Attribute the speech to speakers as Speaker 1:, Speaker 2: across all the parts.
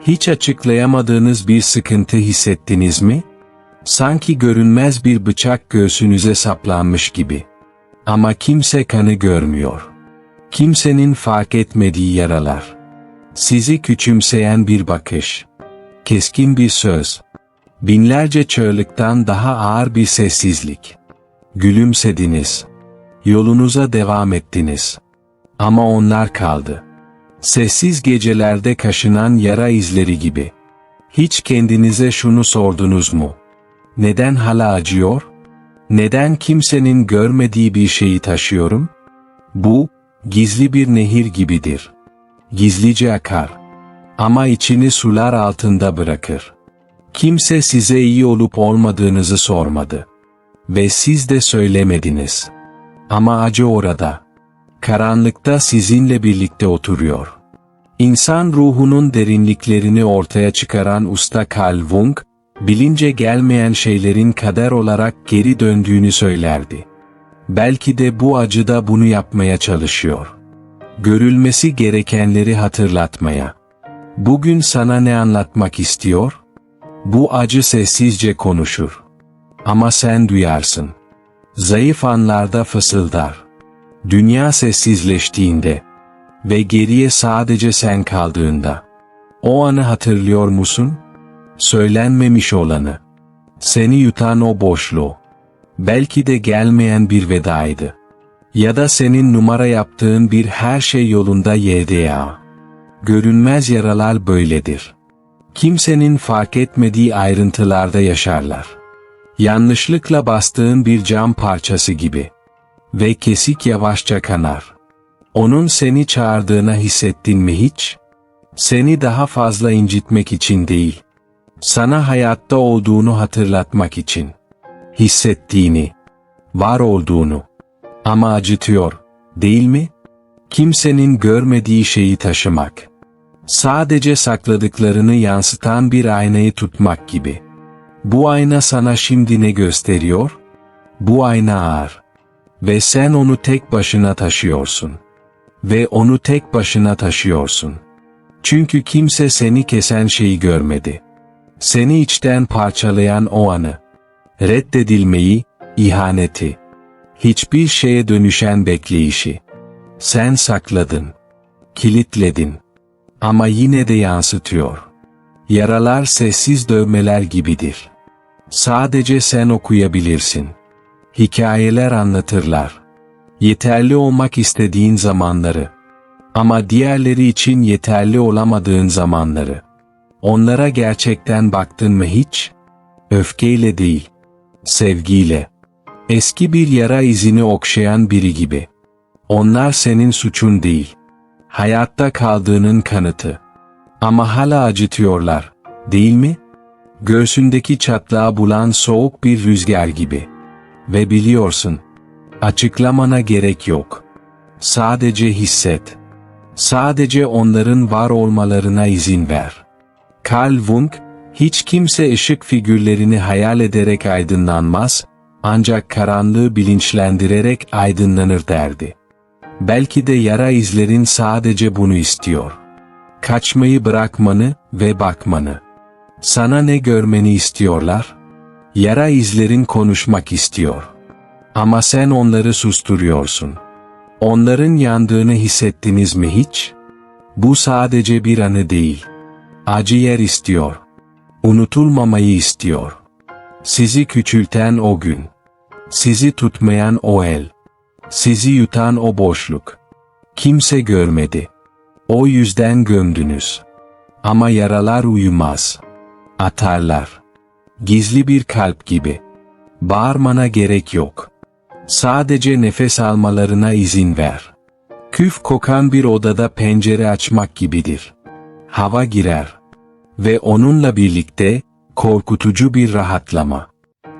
Speaker 1: Hiç açıklayamadığınız bir sıkıntı hissettiniz mi? Sanki görünmez bir bıçak göğsünüze saplanmış gibi. Ama kimse kanı görmüyor. Kimsenin fark etmediği yaralar. Sizi küçümseyen bir bakış. Keskin bir söz. Binlerce çığlıktan daha ağır bir sessizlik. Gülümsediniz. Yolunuza devam ettiniz. Ama onlar kaldı. Sessiz gecelerde kaşınan yara izleri gibi. Hiç kendinize şunu sordunuz mu? Neden hala acıyor? Neden kimsenin görmediği bir şeyi taşıyorum? Bu, gizli bir nehir gibidir. Gizlice akar. Ama içini sular altında bırakır. Kimse size iyi olup olmadığınızı sormadı. Ve siz de söylemediniz. Ama acı orada. Karanlıkta sizinle birlikte oturuyor. İnsan ruhunun derinliklerini ortaya çıkaran usta Carl Jung, bilince gelmeyen şeylerin kader olarak geri döndüğünü söylerdi. Belki de bu acı da bunu yapmaya çalışıyor. Görülmesi gerekenleri hatırlatmaya. Bugün sana ne anlatmak istiyor? Bu acı sessizce konuşur. Ama sen duyarsın. Zayıf anlarda fısıldar. Dünya sessizleştiğinde ve geriye sadece sen kaldığında. O anı hatırlıyor musun? Söylenmemiş olanı. Seni yutan o boşluğu. Belki de gelmeyen bir vedaydı. Ya da senin numara yaptığın bir her şey yolunda YDA. Görünmez yaralar böyledir. Kimsenin fark etmediği ayrıntılarda yaşarlar. Yanlışlıkla bastığın bir cam parçası gibi. Ve kesik yavaşça kanar. Onun seni çağırdığına hissettin mi hiç? Seni daha fazla incitmek için değil. Sana hayatta olduğunu hatırlatmak için. Hissettiğini, var olduğunu. Ama acıtıyor, değil mi? Kimsenin görmediği şeyi taşımak. Sadece sakladıklarını yansıtan bir aynayı tutmak gibi. Bu ayna sana şimdi ne gösteriyor? Bu ayna ağır. Ve sen onu tek başına taşıyorsun. Ve onu tek başına taşıyorsun. Çünkü kimse seni kesen şeyi görmedi. Seni içten parçalayan o anı. Reddedilmeyi, ihaneti. Hiçbir şeye dönüşen bekleyişi. Sen sakladın. Kilitledin. Ama yine de yansıtıyor. Yaralar sessiz dövmeler gibidir. Sadece sen okuyabilirsin. Hikayeler anlatırlar. Yeterli olmak istediğin zamanları. Ama diğerleri için yeterli olamadığın zamanları. Onlara gerçekten baktın mı hiç? Öfkeyle değil, sevgiyle. Eski bir yara izini okşayan biri gibi. Onlar senin suçun değil. Hayatta kaldığının kanıtı. Ama hala acıtıyorlar, değil mi? Göğsündeki çatlağı bulan soğuk bir rüzgar gibi. Ve biliyorsun, açıklamana gerek yok. Sadece hisset. Sadece onların var olmalarına izin ver. Carl Jung, hiç kimse ışık figürlerini hayal ederek aydınlanmaz, ancak karanlığı bilinçlendirerek aydınlanır derdi. Belki de yara izlerin sadece bunu istiyor. Kaçmayı bırakmanı ve bakmanı. Sana ne görmeni istiyorlar? Yara izlerin konuşmak istiyor. Ama sen onları susturuyorsun. Onların yandığını hissettiniz mi hiç? Bu sadece bir anı değil. Acı yer istiyor. Unutulmamayı istiyor. Sizi küçülten o gün. Sizi tutmayan o el. Sizi yutan o boşluk. Kimse görmedi. O yüzden gömdünüz. Ama yaralar uyumaz. Atarlar. Gizli bir kalp gibi. Bağırmana gerek yok. Sadece nefes almalarına izin ver. Küf kokan bir odada pencere açmak gibidir. Hava girer. Ve onunla birlikte, korkutucu bir rahatlama.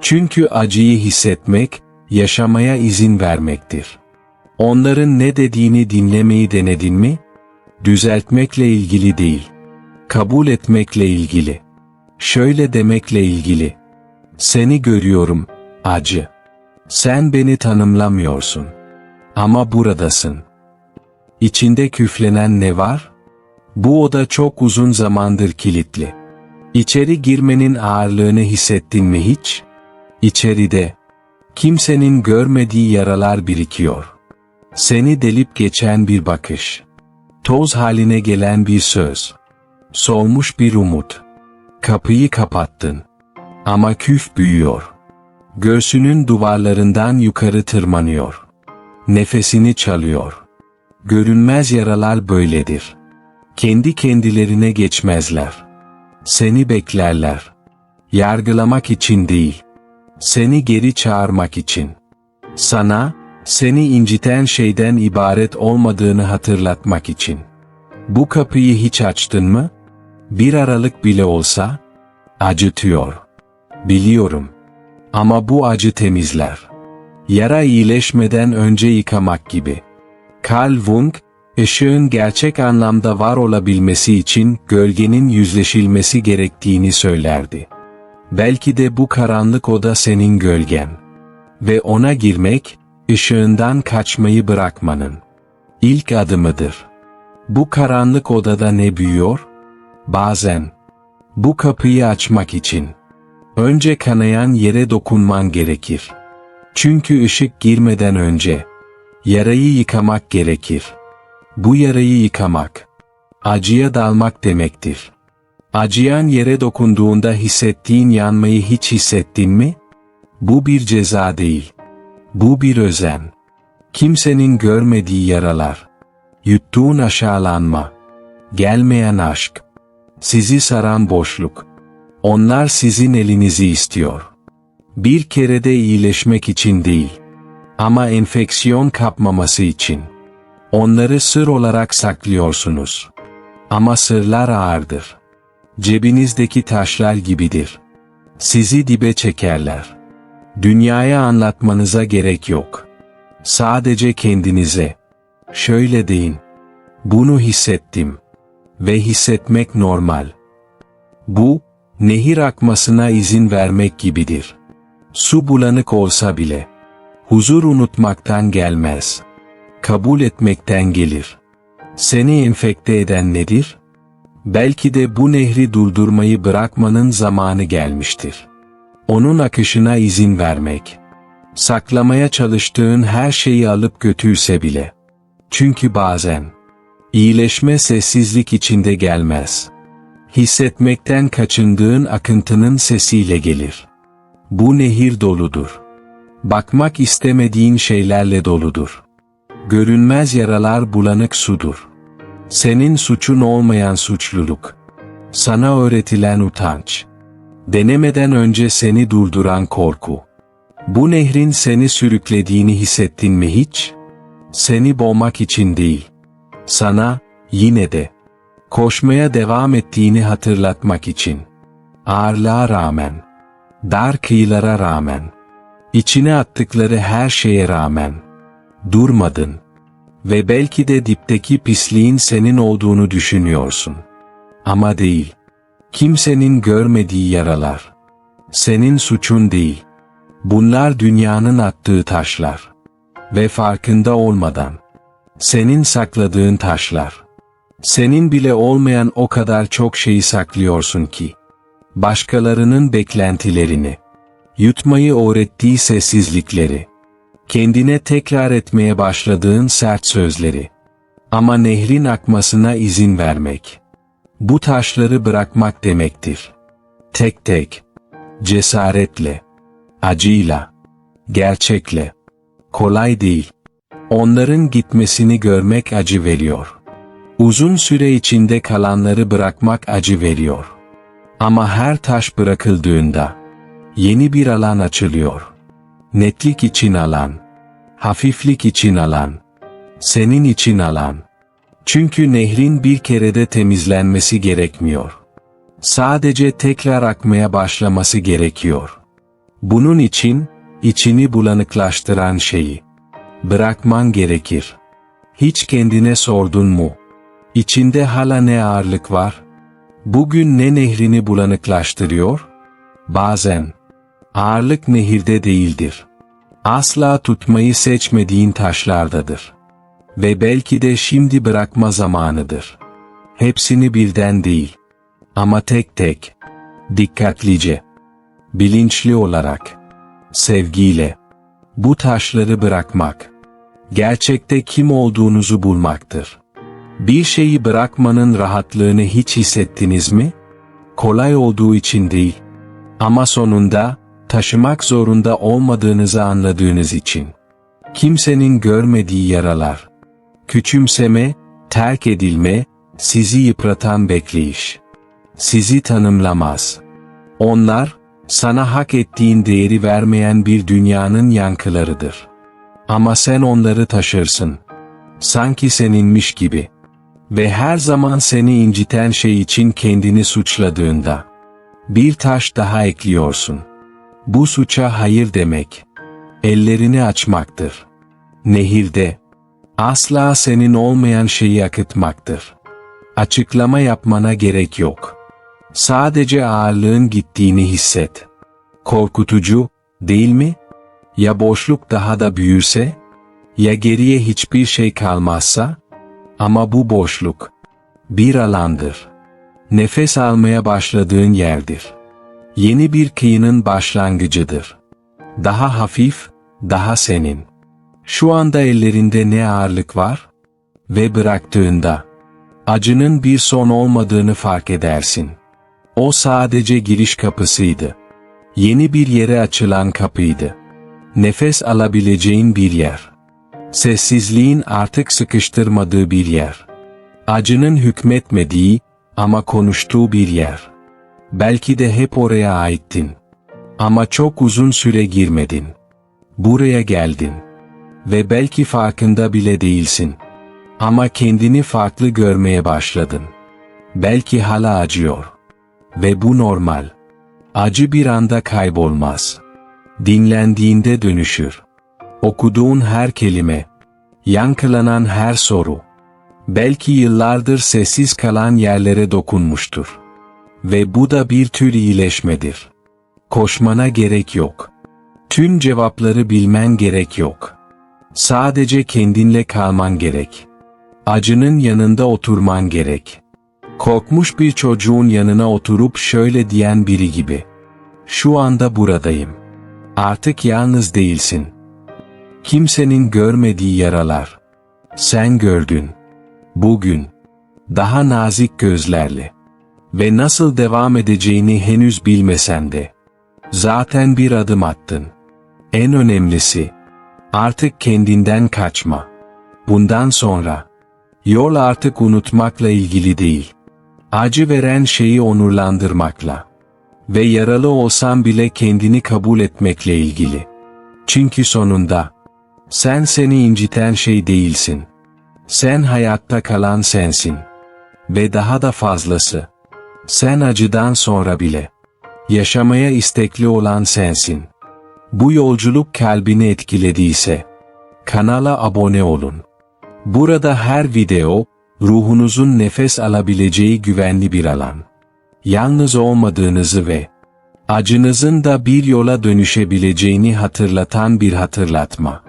Speaker 1: Çünkü acıyı hissetmek, yaşamaya izin vermektir. Onların ne dediğini dinlemeyi denedin mi? Düzeltmekle ilgili değil. Kabul etmekle ilgili. Şöyle demekle ilgili. Seni görüyorum, acı. Sen beni tanımlamıyorsun. Ama buradasın. İçinde küflenen ne var? Bu oda çok uzun zamandır kilitli. İçeri girmenin ağırlığını hissettin mi hiç? İçeride, kimsenin görmediği yaralar birikiyor. Seni delip geçen bir bakış. Toz haline gelen bir söz. Solmuş bir umut. Kapıyı kapattın. Ama küf büyüyor. Göğsünün duvarlarından yukarı tırmanıyor. Nefesini çalıyor. Görünmez yaralar böyledir. Kendi kendilerine geçmezler. Seni beklerler. Yargılamak için değil. Seni geri çağırmak için. Sana, seni inciten şeyden ibaret olmadığını hatırlatmak için. Bu kapıyı hiç açtın mı? Bir aralık bile olsa, acıtıyor. Biliyorum. Ama bu acı temizler. Yara iyileşmeden önce yıkamak gibi. Carl Jung, ışığın gerçek anlamda var olabilmesi için gölgenin yüzleşilmesi gerektiğini söylerdi. Belki de bu karanlık oda senin gölgen. Ve ona girmek, ışığından kaçmayı bırakmanın ilk adımıdır. Bu karanlık odada ne büyüyor? Bazen bu kapıyı açmak için önce kanayan yere dokunman gerekir. Çünkü ışık girmeden önce yarayı yıkamak gerekir. Bu yarayı yıkamak acıya dalmak demektir. Acıyan yere dokunduğunda hissettiğin yanmayı hiç hissettin mi? Bu bir ceza değil. Bu bir özen. Kimsenin görmediği yaralar. Yuttuğun aşağılanma. Gelmeyen aşk. Sizi saran boşluk. Onlar sizin elinizi istiyor. Bir kerede iyileşmek için değil. Ama enfeksiyon kapmaması için. Onları sır olarak saklıyorsunuz. Ama sırlar ağırdır. Cebinizdeki taşlar gibidir. Sizi dibe çekerler. Dünyaya anlatmanıza gerek yok. Sadece kendinize. Şöyle deyin. Bunu hissettim. Ve hissetmek normal. Bu, nehir akmasına izin vermek gibidir. Su bulanık olsa bile. Huzur unutmaktan gelmez. Kabul etmekten gelir. Seni enfekte eden nedir? Belki de bu nehri durdurmayı bırakmanın zamanı gelmiştir. Onun akışına izin vermek. Saklamaya çalıştığın her şeyi alıp götürse bile. Çünkü bazen iyileşme sessizlik içinde gelmez. Hissetmekten kaçındığın akıntının sesiyle gelir. Bu nehir doludur. Bakmak istemediğin şeylerle doludur. Görünmez yaralar bulanık sudur. Senin suçun olmayan suçluluk. Sana öğretilen utanç. Denemeden önce seni durduran korku. Bu nehrin seni sürüklediğini hissettin mi hiç? Seni boğmak için değil. Sana, yine de, koşmaya devam ettiğini hatırlatmak için. Ağırlığa rağmen, dar kıyılara rağmen, içine attıkları her şeye rağmen, durmadın. Ve belki de dipteki pisliğin senin olduğunu düşünüyorsun. Ama değil. Kimsenin görmediği yaralar. Senin suçun değil. Bunlar dünyanın attığı taşlar. Ve farkında olmadan. Senin sakladığın taşlar. Senin bile olmayan o kadar çok şeyi saklıyorsun ki. Başkalarının beklentilerini. Yutmayı öğrettiği sessizlikleri kendine tekrar etmeye başladığın sert sözleri. Ama nehrin akmasına izin vermek. Bu taşları bırakmak demektir. Tek tek, cesaretle, acıyla, gerçekle. Kolay değil. Onların gitmesini görmek acı veriyor. Uzun süre içinde kalanları bırakmak acı veriyor. Ama her taş bırakıldığında, yeni bir alan açılıyor netlik için alan, hafiflik için alan, senin için alan. Çünkü nehrin bir kerede temizlenmesi gerekmiyor. Sadece tekrar akmaya başlaması gerekiyor. Bunun için, içini bulanıklaştıran şeyi bırakman gerekir. Hiç kendine sordun mu? İçinde hala ne ağırlık var? Bugün ne nehrini bulanıklaştırıyor? Bazen, Ağırlık nehirde değildir. Asla tutmayı seçmediğin taşlardadır. Ve belki de şimdi bırakma zamanıdır. Hepsini birden değil. Ama tek tek. Dikkatlice. Bilinçli olarak. Sevgiyle. Bu taşları bırakmak. Gerçekte kim olduğunuzu bulmaktır. Bir şeyi bırakmanın rahatlığını hiç hissettiniz mi? Kolay olduğu için değil. Ama sonunda, taşımak zorunda olmadığınızı anladığınız için. Kimsenin görmediği yaralar. Küçümseme, terk edilme, sizi yıpratan bekleyiş. Sizi tanımlamaz. Onlar, sana hak ettiğin değeri vermeyen bir dünyanın yankılarıdır. Ama sen onları taşırsın. Sanki seninmiş gibi. Ve her zaman seni inciten şey için kendini suçladığında. Bir taş daha ekliyorsun. Bu suça hayır demek. Ellerini açmaktır. Nehirde. Asla senin olmayan şeyi akıtmaktır. Açıklama yapmana gerek yok. Sadece ağırlığın gittiğini hisset. Korkutucu, değil mi? Ya boşluk daha da büyürse? Ya geriye hiçbir şey kalmazsa? Ama bu boşluk bir alandır. Nefes almaya başladığın yerdir. Yeni bir kıyının başlangıcıdır. Daha hafif, daha senin. Şu anda ellerinde ne ağırlık var? Ve bıraktığında acının bir son olmadığını fark edersin. O sadece giriş kapısıydı. Yeni bir yere açılan kapıydı. Nefes alabileceğin bir yer. Sessizliğin artık sıkıştırmadığı bir yer. Acının hükmetmediği ama konuştuğu bir yer. Belki de hep oraya aittin. Ama çok uzun süre girmedin. Buraya geldin. Ve belki farkında bile değilsin. Ama kendini farklı görmeye başladın. Belki hala acıyor. Ve bu normal. Acı bir anda kaybolmaz. Dinlendiğinde dönüşür. Okuduğun her kelime, yankılanan her soru, belki yıllardır sessiz kalan yerlere dokunmuştur. Ve bu da bir tür iyileşmedir. Koşmana gerek yok. Tüm cevapları bilmen gerek yok. Sadece kendinle kalman gerek. Acının yanında oturman gerek. Korkmuş bir çocuğun yanına oturup şöyle diyen biri gibi. Şu anda buradayım. Artık yalnız değilsin. Kimsenin görmediği yaralar. Sen gördün. Bugün. Daha nazik gözlerle. Ve nasıl devam edeceğini henüz bilmesen de. Zaten bir adım attın. En önemlisi. Artık kendinden kaçma. Bundan sonra. Yol artık unutmakla ilgili değil. Acı veren şeyi onurlandırmakla. Ve yaralı olsan bile kendini kabul etmekle ilgili. Çünkü sonunda, sen seni inciten şey değilsin. Sen hayatta kalan sensin. Ve daha da fazlası. Sen acıdan sonra bile. Yaşamaya istekli olan sensin. Bu yolculuk kalbini etkilediyse. Kanala abone olun. Burada her video, ruhunuzun nefes alabileceği güvenli bir alan. Yalnız olmadığınızı ve acınızın da bir yola dönüşebileceğini hatırlatan bir hatırlatma.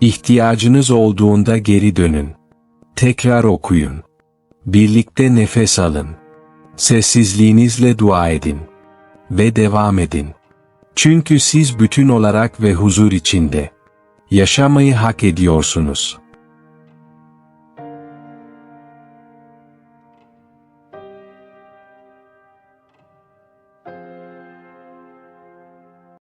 Speaker 1: İhtiyacınız olduğunda geri dönün. Tekrar okuyun. Birlikte nefes alın. Sessizliğinizle dua edin. Ve devam edin. Çünkü siz bütün olarak ve huzur içinde yaşamayı hak ediyorsunuz.